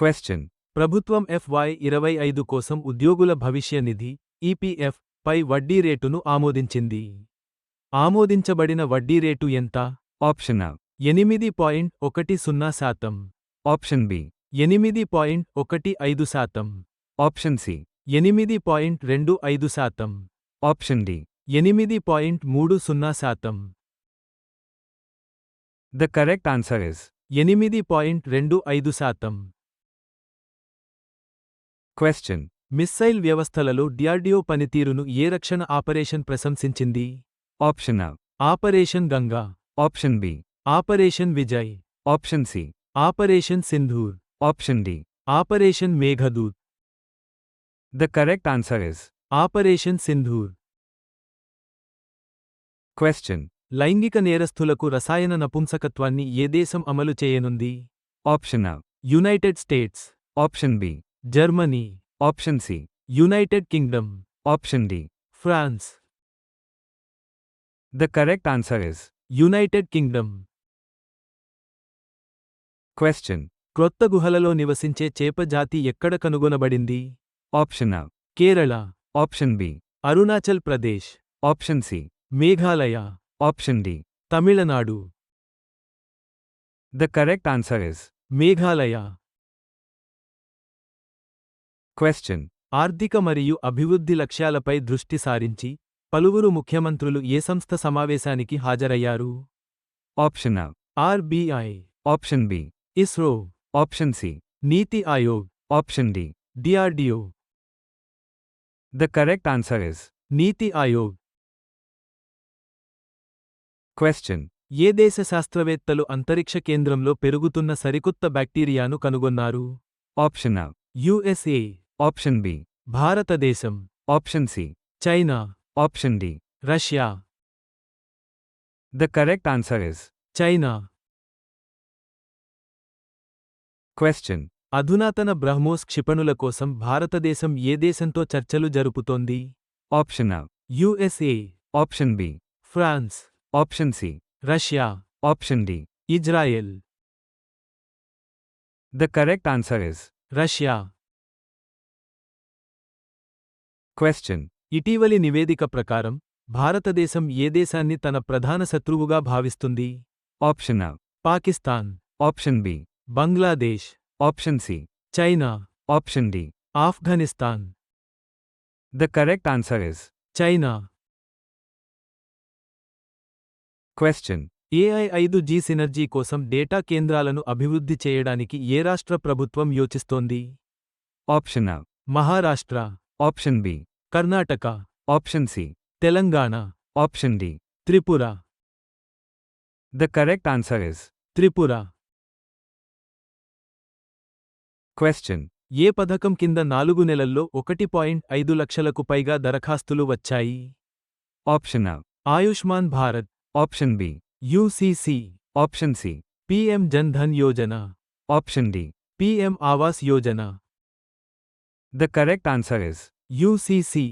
Question. ప్రభుత్వం fy ఇరవై ఐదు కోసం ఉద్యోగుల భవిష్య నిధి ఈపీఎఫ్ పై వడ్డీ రేటును ఆమోదించింది ఆమోదించబడిన వడ్డీ రేటు ఎంత A. ఎనిమిది పాయింట్ ఒకటి సున్నా శాతం Option B. ఎనిమిది పాయింట్ ఒకటి ఐదు శాతం Option C. ఎనిమిది పాయింట్ రెండు ఐదు శాతం Option D. ఎనిమిది పాయింట్ మూడు సున్నా శాతం The correct answer is ఎనిమిది పాయింట్ రెండు ఐదు శాతం Question. మిస్సైల్ వ్యవస్థలలో డిఆర్డిఓ పనితీరును ఏ రక్షణ ఆపరేషన్ ప్రశంసించింది A. Operation Ganga Option B. Operation Vijay Option C. Operation Sindoor Option D. Operation Meghdoot The correct answer is operation Sindoor Question. లైంగిక నేరస్థులకు రసాయన నపుంసకత్వాన్ని ఏ దేశం అమలు చేయనుంది A. United States Option B. Germany option C United Kingdom option D France. The correct answer is United Kingdom. Question. క్రొత్త గుహలలో నివసించే చేప జాతి ఎక్కడ కనుగొనబడింది? Option A Kerala. Option B Arunachal Pradesh. Option C Meghalaya. Option D Tamil Nadu. The correct answer is Meghalaya. Question. ఆర్థిక మరియు అభివృద్ధి లక్ష్యాలపై దృష్టి సారించి పలువురు ముఖ్యమంత్రులు ఏ సంస్థ సమావేశానికి హాజరయ్యారు A. RBI Option B. ISRO Option C. NITI Aayog Option D. DRDO The correct answer is NITI Aayog Question. ఏ దేశ శాస్త్రవేత్తలు అంతరిక్ష కేంద్రంలో పెరుగుతున్న సరికొత్త బ్యాక్టీరియాను కనుగొన్నారు A. USA option B. భారతదేశం. Option C. China. Option D. Russia. The correct answer is. China. Question. అధునాతన బ్రహ్మోస్ క్షిపణుల కోసం భారతదేశం ఏ దేశంతో చర్చలు జరుపుతోంది? Option USA option B. France. Option C. Russia. Option D. Israel. The correct answer is. Russia. Question. ఇటీవలి నివేదిక ప్రకారం భారతదేశం ఏ దేశాన్ని తన ప్రధాన శత్రువుగా భావిస్తుంది Option A. Pakistan Option B. Bangladesh Option C. China Option D. Afghanistan The correct answer is China Question. AI ఐదు జీ సినర్జీ కోసం డేటా కేంద్రాలను అభివృద్ధి చేయడానికి ఏ రాష్ట్ర ప్రభుత్వం యోచిస్తోంది Option A. Maharashtra Option B. Karnataka option C. Telangana option D. Tripura. The correct answer is Tripura. Question. ఏ పథకం కింద నాలుగు నెలల్లో ఒకటి పాయింట్ ఐదు లక్షలకు పైగా దరఖాస్తులు వచ్చాయి? Option A. Ayushman Bharat. Option B. UCC. Option C. PM Jan Dhan Yojana. Option D. PM Awas Yojana. The correct answer is UCC